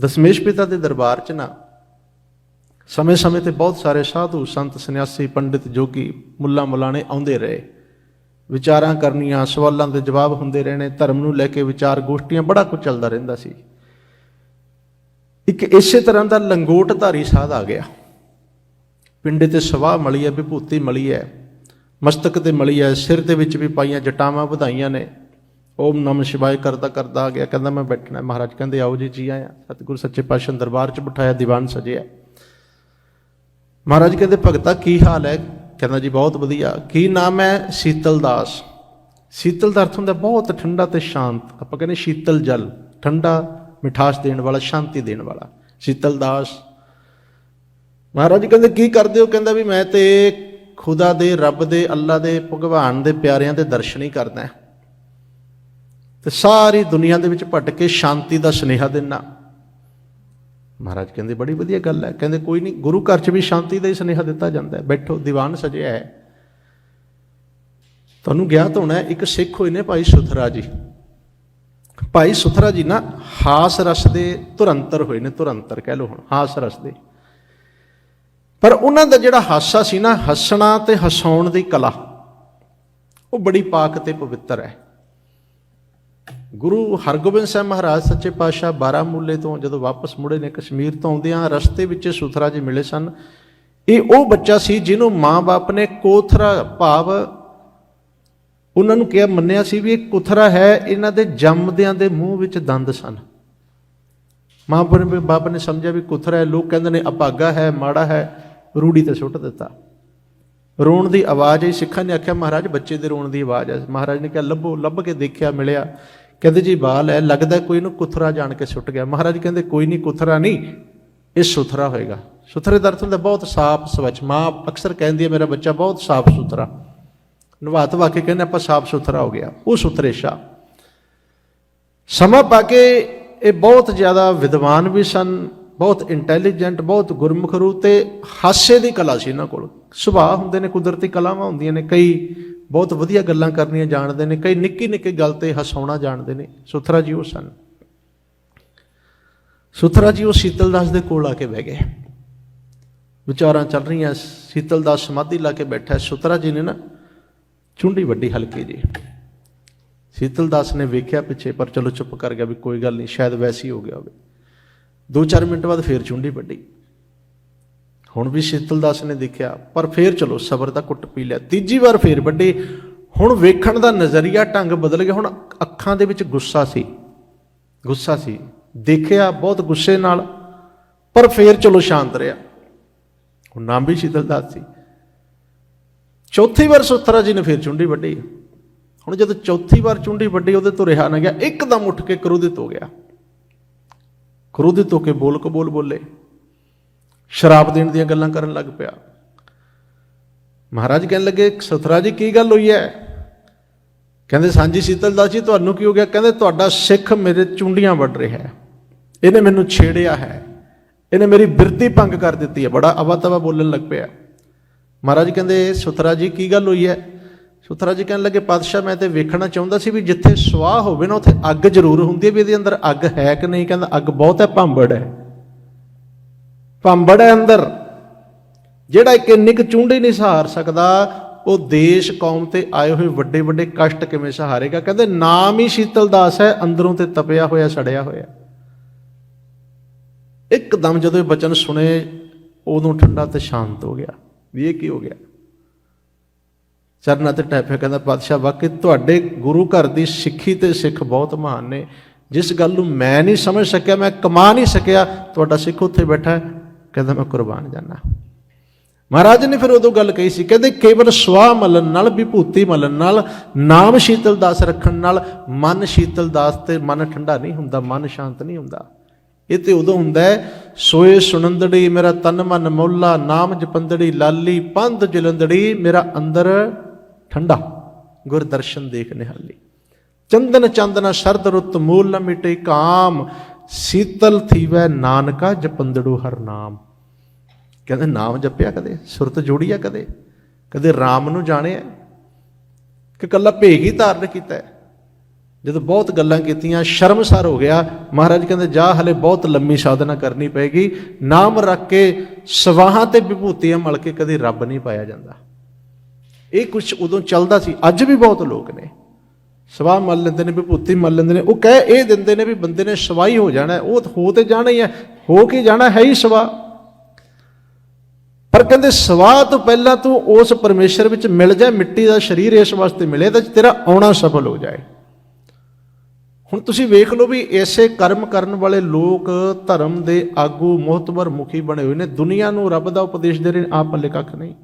ਦਸ਼ਮੇਸ਼ ਪਿਤਾ ਦੇ ਦਰਬਾਰ 'ਚ ਨਾ ਸਮੇਂ-ਸਮੇਂ ਤੇ ਬਹੁਤ ਸਾਰੇ ਸਾਧੂ, ਸੰਤ, ਸੰਨਿਆਸੀ, ਪੰਡਿਤ, ਜੋਗੀ, ਮੁੱਲਾ ਮੁਲਾਣੇ ਆਉਂਦੇ ਰਹੇ। ਵਿਚਾਰਾਂ ਕਰਨੀਆਂ, ਸਵਾਲਾਂ ਦੇ ਜਵਾਬ ਹੁੰਦੇ ਰਹਿਣੇ, ਧਰਮ ਨੂੰ ਲੈ ਕੇ ਵਿਚਾਰ ਗੋਸ਼ਟੀਆਂ ਬੜਾ ਕੁਝ ਚੱਲਦਾ ਰਹਿੰਦਾ ਸੀ। ਇੱਕ ਇਸੇ ਤਰ੍ਹਾਂ ਦਾ ਲੰਗੋਟਧਾਰੀ ਸਾਧ ਆ ਗਿਆ। ਪਿੰਡੇ ਤੇ ਸਵਾਹ ਮਲੀ ਹੈ ਵਿਭੂਤੀ ਮਲੀ ਹੈ ਮਸਤਕ ਤੇ ਮਲੀ ਹੈ ਸਿਰ ਦੇ ਵਿੱਚ ਵੀ ਪਾਈਆਂ ਜਟਾਵਾਂ ਵਧਾਈਆਂ ਨੇ। ਓਮ ਨਮ ਸ਼ਿਵਾਏ ਕਰਦਾ ਕਰਦਾ ਆ ਗਿਆ। ਕਹਿੰਦਾ ਮੈਂ ਬੈਠਣਾ ਮਹਾਰਾਜ ਕਹਿੰਦੇ, ਆਓ ਜੀ ਜੀ ਆਇਆ। ਸਤਿਗੁਰ ਸੱਚੇ ਪਾਤਸ਼ਾਹ ਦਰਬਾਰ 'ਚ ਬਿਠਾਇਆ, ਦੀਵਾਨ ਸਜਿਆ। ਮਹਾਰਾਜ ਕਹਿੰਦੇ, ਭਗਤਾ, ਕੀ ਹਾਲ ਹੈ? ਕਹਿੰਦਾ ਜੀ, ਬਹੁਤ ਵਧੀਆ। ਕੀ ਨਾਮ ਹੈ? ਸੀਤਲ ਦਾਸ। ਸੀਤਲ ਦਾ ਅਰਥ ਹੁੰਦਾ ਬਹੁਤ ਠੰਡਾ ਤੇ ਸ਼ਾਂਤ। ਆਪਾਂ ਕਹਿੰਦੇ ਸ਼ੀਤਲ ਜਲ। ਠੰਡਾ ਮਿਠਾਸ ਦੇਣ ਵਾਲਾ, ਸ਼ਾਂਤੀ ਦੇਣ ਵਾਲਾ। ਸੀਤਲ ਦਾਸ। ਮਹਾਰਾਜ ਕਹਿੰਦੇ, ਕੀ ਕਰਦੇ ਹੋ? ਕਹਿੰਦਾ ਵੀ ਮੈਂ ਤੇ ਖੁਦਾ ਦੇ, ਰੱਬ ਦੇ, ਅੱਲਾ ਦੇ, ਭਗਵਾਨ ਦੇ ਪਿਆਰਿਆਂ ਦੇ ਦਰਸ਼ਨ ਹੀ ਕਰਦਾ। ਤੇ ਸਾਰੀ ਦੁਨੀਆ ਦੇ ਵਿੱਚ ਭਟ ਕੇ ਸ਼ਾਂਤੀ ਦਾ ਸੁਨੇਹਾ ਦੇਣਾ ਮਹਾਰਾਜ ਕਹਿੰਦੇ, ਬੜੀ ਵਧੀਆ ਗੱਲ ਹੈ। ਕਹਿੰਦੇ, ਕੋਈ ਨਹੀਂ, ਗੁਰੂ ਘਰ 'ਚ ਵੀ ਸ਼ਾਂਤੀ ਦਾ ਹੀ ਸੁਨੇਹਾ ਦਿੱਤਾ ਜਾਂਦਾ ਹੈ। ਬੈਠੋ, ਦੀਵਾਨ ਸਜਿਆ ਹੈ। ਤੁਹਾਨੂੰ ਗਿਆਤ ਹੋਣਾ ਇੱਕ ਸਿੱਖ ਹੋਏ ਨੇ ਭਾਈ ਸੁਥਰਾ ਜੀ। ਭਾਈ ਸੁਥਰਾ ਜੀ ਨਾ, ਹਾਸ ਰਸ ਦੇ ਤੁਰੰਤਰ ਹੋਏ ਨੇ ਤੁਰੰਤਰ ਕਹਿ ਲਓ ਹੁਣ, ਹਾਸ ਰਸ ਦੇ। ਪਰ ਉਹਨਾਂ ਦਾ ਜਿਹੜਾ ਹਾਸਾ ਸੀ ਨਾ, ਹੱਸਣਾ ਤੇ ਹਸਾਉਣ ਦੀ ਕਲਾ, ਉਹ ਬੜੀ ਪਾਕ ਤੇ ਪਵਿੱਤਰ ਹੈ। ਗੁਰੂ ਹਰਗੋਬਿੰਦ ਸਾਹਿਬ ਮਹਾਰਾਜ ਸੱਚੇ ਪਾਤਸ਼ਾਹ ਬਾਰਾਮੂਲੇ ਤੋਂ ਜਦੋਂ ਵਾਪਸ ਮੁੜੇ ਨੇ ਕਸ਼ਮੀਰ ਤੋਂ ਆਉਂਦਿਆਂ ਰਸਤੇ ਵਿੱਚ ਸੁਥਰਾ ਜੀ ਮਿਲੇ ਸਨ। ਇਹ ਉਹ ਬੱਚਾ ਸੀ ਜਿਹਨੂੰ ਮਾਂ-ਬਾਪ ਨੇ ਕੋਥਰਾ ਭਾਵ ਉਹਨਾਂ ਨੂੰ ਕਿਹਾ, ਮੰਨਿਆ ਸੀ ਵੀ ਇਹ ਕੁਥਰਾ ਹੈ, ਇਹਨਾਂ ਦੇ ਜੰਮਦਿਆਂ ਦੇ ਮੂੰਹ ਵਿੱਚ ਦੰਦ ਸਨ। ਮਾਂ ਨੇ ਬਾਪ ਨੇ ਸਮਝਿਆ ਵੀ ਕੁਥਰਾ ਹੈ, ਲੋਕ ਕਹਿੰਦੇ ਨੇ ਅਪਾਗਾ ਹੈ, ਮਾੜਾ ਹੈ, ਰੂੜੀ ਤੇ ਸੁੱਟ ਦਿੱਤਾ। ਰੋਣ ਦੀ ਆਵਾਜ਼ ਆਈ, ਸਿੱਖਾਂ ਨੇ ਆਖਿਆ, ਮਹਾਰਾਜ ਬੱਚੇ ਦੇ ਰੋਣ ਦੀ ਆਵਾਜ਼ ਹੈ ਮਹਾਰਾਜ ਨੇ ਕਿਹਾ, ਲੱਭੋ, ਲੱਭ ਕੇ ਦੇਖਿਆ, ਮਿਲਿਆ। ਕਹਿੰਦੇ ਜੀ ਬਾਲ ਹੈ ਲੱਗਦਾ ਕੋਈ ਇਹਨੂੰ ਕੁਥਰਾ ਜਾਣ ਕੇ ਸੁੱਟ ਗਿਆ। ਮਹਾਰਾਜ ਕਹਿੰਦੇ, ਕੋਈ ਨਹੀਂ ਕੁਥਰਾ ਨਹੀਂ, ਇਹ ਸੁਥਰਾ ਹੋਏਗਾ। ਸੁਥਰੇ ਦਾ ਅਰਥ ਹੁੰਦਾ ਬਹੁਤ ਸਾਫ਼ ਸਵੱਛ। ਮਾਂ ਅਕਸਰ ਕਹਿੰਦੀ ਹੈ, ਮੇਰਾ ਬੱਚਾ ਬਹੁਤ ਸਾਫ਼ ਸੁਥਰਾ। ਨਵਾ ਧਵਾ ਕੇ ਕਹਿੰਦੇ, ਆਪਾਂ ਸਾਫ਼ ਸੁਥਰਾ ਹੋ ਗਿਆ। ਉਹ ਸੁਥਰੇ ਸ਼ਾ ਸਮਾਂ ਪਾ ਕੇ ਇਹ ਬਹੁਤ ਜ਼ਿਆਦਾ ਵਿਦਵਾਨ ਵੀ ਸਨ, ਬਹੁਤ ਇੰਟੈਲੀਜੈਂਟ, ਬਹੁਤ ਗੁਰਮੁਖ ਰੂ ਤੇ ਹਾਸੇ ਦੀ ਕਲਾ ਸੀ ਇਹਨਾਂ ਕੋਲ। ਸੁਭਾਅ ਹੁੰਦੇ ਨੇ, ਕੁਦਰਤੀ ਕਲਾਵਾਂ ਹੁੰਦੀਆਂ ਨੇ, ਕਈ ਬਹੁਤ ਵਧੀਆ ਗੱਲਾਂ ਕਰਨੀਆਂ ਜਾਣਦੇ ਨੇ, ਕਈ ਨਿੱਕੀ ਨਿੱਕੀ ਗੱਲ ਤੇ ਹਸਾਉਣਾ ਜਾਣਦੇ ਨੇ। ਸੁਥਰਾ ਜੀ ਉਹ ਸਨ। ਸੁਥਰਾ ਜੀ ਉਹ ਸੀਤਲ ਦਾਸ ਦੇ ਕੋਲ ਆ ਕੇ ਬਹਿ ਗਏ। ਵਿਚਾਰਾਂ ਚੱਲ ਰਹੀਆਂ, ਸੀਤਲ ਦਾਸ ਸਮਾਧੀ ਲਾ ਕੇ ਬੈਠਾ। ਸੁਥਰਾ ਜੀ ਨੇ ਨਾ ਚੁੰਡੀ ਵੱਡੀ ਹਲਕੀ ਜੀ ਸੀਤਲ ਦਾਸ ਨੇ ਵੇਖਿਆ ਪਿੱਛੇ, ਪਰ ਚਲੋ ਚੁੱਪ ਕਰ ਗਿਆ ਵੀ ਕੋਈ ਗੱਲ ਨਹੀਂ, ਸ਼ਾਇਦ ਵੈਸੀ ਹੋ ਗਿਆ ਹੋਵੇ। 2-4 ਮਿੰਟ ਬਾਅਦ ਫੇਰ ਚੁੰਡੀ ਵੱਡੀ ਹੁਣ ਵੀ ਸੀਤਲ ਦਾਸ ਨੇ ਦੇਖਿਆ, ਪਰ ਫੇਰ ਚਲੋ ਸਬਰ ਦਾ ਕੁੱਟ ਪੀ ਲਿਆ। ਤੀਜੀ ਵਾਰ ਫੇਰ ਵੱਡੀ, ਹੁਣ ਵੇਖਣ ਦਾ ਨਜ਼ਰੀਆ ਢੰਗ ਬਦਲ ਗਿਆ। ਹੁਣ ਅੱਖਾਂ ਦੇ ਵਿੱਚ ਗੁੱਸਾ ਸੀ ਗੁੱਸਾ ਸੀ। ਦੇਖਿਆ ਬਹੁਤ ਗੁੱਸੇ ਨਾਲ, ਪਰ ਫੇਰ ਚਲੋ ਸ਼ਾਂਤ ਰਿਹਾ। ਹੁਣ ਨਾਮ ਵੀ ਸੀਤਲ ਦਾਸ ਸੀ। ਚੌਥੀ ਵਾਰ ਸੁਥਰਾ ਜੀ ਨੇ ਫੇਰ ਚੁੰਡੀ ਵੱਢੀ। ਹੁਣ ਜਦੋਂ ਚੌਥੀ ਵਾਰ ਚੁੰਡੀ ਵੱਢੀ, ਉਹਦੇ ਤੋਂ ਰਿਹਾ ਨਾ ਗਿਆ। ਇੱਕਦਮ ਉੱਠ ਕੇ ਕਰੋਧਿਤ ਹੋ ਗਿਆ। ਕਰੋਧਿਤ ਹੋ ਕੇ ਬੋਲ ਕਬੋਲ ਬੋਲੇ। ਸ਼ਰਾਬ ਦੇਣ ਦੀਆਂ ਗੱਲਾਂ ਕਰਨ ਲੱਗ ਪਿਆ। ਮਹਾਰਾਜ ਕਹਿਣ ਲੱਗੇ ਸੁਥਰਾ ਜੀ ਕੀ ਗੱਲ ਹੋਈ ਹੈ ਕਹਿੰਦੇ, ਸਾਂਝੀ ਸੀਤਲ ਦਾਸ ਜੀ ਤੁਹਾਨੂੰ ਕੀ ਹੋ ਗਿਆ? ਕਹਿੰਦੇ, ਤੁਹਾਡਾ ਸਿੱਖ ਮੇਰੇ ਚੁੰਡੀਆਂ ਵੱਢ ਰਿਹਾ ਹੈ। ਇਹਨੇ ਮੈਨੂੰ ਛੇੜਿਆ ਹੈ। ਇਹਨੇ ਮੇਰੀ ਬਿਰਤੀ ਭੰਗ ਕਰ ਦਿੱਤੀ ਹੈ। ਬੜਾ ਅਵਾ ਤਵਾ ਬੋਲਣ ਲੱਗ ਪਿਆ। ਮਹਾਰਾਜ ਕਹਿੰਦੇ ਸੁਥਰਾ ਜੀ ਕੀ ਗੱਲ ਹੋਈ ਹੈ ਸੁਥਰਾ ਜੀ ਕਹਿਣ ਲੱਗੇ, ਪਾਤਸ਼ਾਹ, ਮੈਂ ਤੇ ਵੇਖਣਾ ਚਾਹੁੰਦਾ ਸੀ ਵੀ ਜਿੱਥੇ ਸਵਾਹ ਹੋਵੇ ਨਾ, ਉੱਥੇ ਅੱਗ ਜ਼ਰੂਰ ਹੁੰਦੀ ਹੈ ਵੀ ਇਹਦੇ ਅੰਦਰ ਅੱਗ ਹੈ ਕਿ ਨਹੀਂ? ਕਹਿੰਦਾ, ਅੱਗ ਬਹੁਤ ਹੈ, ਭਾਂਬੜ ਹੈ। ਭਾਂਬੜ ਹੈ ਅੰਦਰ, ਜਿਹੜਾ ਇੱਕ ਇੰਨੀ ਕੁ ਚੁੰਡੀ ਨਹੀਂ ਸਹਾਰ ਸਕਦਾ, ਉਹ ਦੇਸ਼ ਕੌਮ ਤੇ ਆਏ ਹੋਏ ਵੱਡੇ ਵੱਡੇ ਕਸ਼ਟ ਕਿਵੇਂ ਸਹਾਰੇਗਾ? ਕਹਿੰਦੇ, ਨਾਮ ਹੀ ਸ਼ੀਤਲ ਦਾਸ ਹੈ, ਅੰਦਰੋਂ ਤੇ ਤਪਿਆ ਹੋਇਆ, ਸੜਿਆ ਹੋਇਆ। ਇੱਕਦਮ ਜਦੋਂ ਇਹ ਬਚਨ ਸੁਣੇ, ਉਦੋਂ ਠੰਡਾ ਤੇ ਸ਼ਾਂਤ ਹੋ ਗਿਆ। ਵੀ ਇਹ ਕੀ ਹੋ ਗਿਆ? ਚਰਨਾਂ ਤੇ ਟੈਪਿਆ, ਕਹਿੰਦਾ, ਪਾਤਸ਼ਾਹ, ਵਾਕਈ ਤੁਹਾਡੇ ਗੁਰੂ ਘਰ ਦੀ ਸਿੱਖੀ ਤੇ ਸਿੱਖ ਬਹੁਤ ਮਹਾਨ ਨੇ। ਜਿਸ ਗੱਲ ਨੂੰ ਮੈਂ ਨਹੀਂ ਸਮਝ ਸਕਿਆ, ਮੈਂ ਕਮਾ ਨਹੀਂ ਸਕਿਆ, ਤੁਹਾਡਾ ਸਿੱਖ ਉੱਥੇ ਬੈਠਾ ਹੈ ਕਹਿੰਦਾ ਮੈਂ ਕੁਰਬਾਨ ਜਾਣਾ ਮਹਾਰਾਜ ਨੇ ਫਿਰ ਉਦੋਂ ਗੱਲ ਕਹੀ ਸੀ, ਕਹਿੰਦੇ ਕੇਵਲ ਸਵਾ ਮਲਨ ਨਾਲ, ਵਿਭੂਤੀ ਮਲਨ ਨਾਲ, ਨਾਮ ਸ਼ੀਤਲ ਦਾਸ ਰੱਖਣ ਨਾਲ ਮਨ ਸ਼ੀਤਲ ਦਾਸ ਤੇ ਮਨ ਠੰਡਾ ਨਹੀਂ ਹੁੰਦਾ, ਮਨ ਸ਼ਾਂਤ ਨਹੀਂ ਹੁੰਦਾ। ਇਹ ਤੇ ਉਦੋਂ ਹੁੰਦਾ ਹੈ, ਸੋਏ ਸੁਨੰਦੜੀ ਮੇਰਾ ਤਨ ਮਨ ਮੌਲਾ, ਨਾਮ ਜਪੰਦੜੀ ਲਾਲੀ, ਪੰਧ ਜਲੰਦੜੀ ਮੇਰਾ ਅੰਦਰ ਠੰਡਾ ਗੁਰ ਦਰਸ਼ਨ ਦੇਖ ਨਿਹਾਲੀ। ਚੰਦਨ ਚੰਦਨਾ ਸ਼ਰਦ ਰੁੱਤ ਮੂਲ ਨ ਮਿਟੇ ਕਾਮ ਸੀਤਲ ਥੀਵੈ ਨਾਨਕਾ ਜਪੰਦੜੂ ਹਰ ਨਾਮ। ਕਹਿੰਦੇ ਨਾਮ ਜਪਿਆ ਕਦੇ? ਸੁਰਤ ਜੋੜੀ ਆ ਕਦੇ? ਕਦੇ RAM ਨੂੰ ਜਾਣਿਆ? ਕਿ ਕੱਲਾ ਭੇਗ ਹੀ ਧਾਰਨ ਕੀਤਾ ਹੈ। ਜਦੋਂ ਬਹੁਤ ਗੱਲਾਂ ਕੀਤੀਆਂ ਸ਼ਰਮਸਾਰ ਹੋ ਗਿਆ, ਮਹਾਰਾਜ ਕਹਿੰਦੇ, ਜਾ ਹਲੇ ਬਹੁਤ ਲੰਮੀ ਸਾਧਨਾ ਕਰਨੀ ਪਏਗੀ। ਨਾਮ ਰੱਖ ਕੇ ਸਵਾਹਾਂ ਤੇ ਵਿਭੂਤੀਆਂ ਮਲ ਕੇ ਕਦੇ ਰੱਬ ਨਹੀਂ ਪਾਇਆ ਜਾਂਦਾ। ਇਹ ਕੁਝ ਉਦੋਂ ਚੱਲਦਾ ਸੀ, ਅੱਜ ਵੀ ਬਹੁਤ ਲੋਕ ਨੇ। ਸਵਾਹ ਮੰਨ ਲੈਂਦੇ ਨੇ ਵਿਭੂਤੀ ਮੰਨ ਲੈਂਦੇ ਨੇ। ਉਹ ਕਹਿ ਇਹ ਦਿੰਦੇ ਨੇ ਵੀ ਬੰਦੇ ਨੇ ਸਵਾਈ ਹੋ ਜਾਣਾ ਉਹ ਹੋ ਤੇ ਜਾਣਾ ਹੀ ਹੈ। ਹੋ ਕੇ ਜਾਣਾ ਹੈ ਹੀ ਸਵਾ ਪਰ ਕਹਿੰਦੇ ਸਵਾਹ ਤੋਂ ਪਹਿਲਾਂ ਤੂੰ ਉਸ ਪਰਮੇਸ਼ਰ ਵਿੱਚ ਮਿਲ ਜਾ, ਮਿੱਟੀ ਦਾ ਸਰੀਰ ਇਸ ਵਾਸਤੇ ਮਿਲੇ ਤਾਂ ਤੇਰਾ ਆਉਣਾ ਸਫਲ ਹੋ ਜਾਏ। ਹੁਣ ਤੁਸੀਂ ਵੇਖ ਲਓ ਵੀ ਐਸੇ ਕਰਮ ਕਰਨ ਵਾਲੇ ਲੋਕ ਧਰਮ ਦੇ ਆਗੂ ਮੋਹਤਬਰ ਮੁਖੀ ਬਣੇ ਹੋਏ ਨੇ। ਦੁਨੀਆ ਨੂੰ ਰੱਬ ਦਾ ਉਪਦੇਸ਼ ਦੇ ਰਹੇ ਨੇ, ਆਪ ਪੱਲੇ ਕੱਖ ਨਹੀਂ।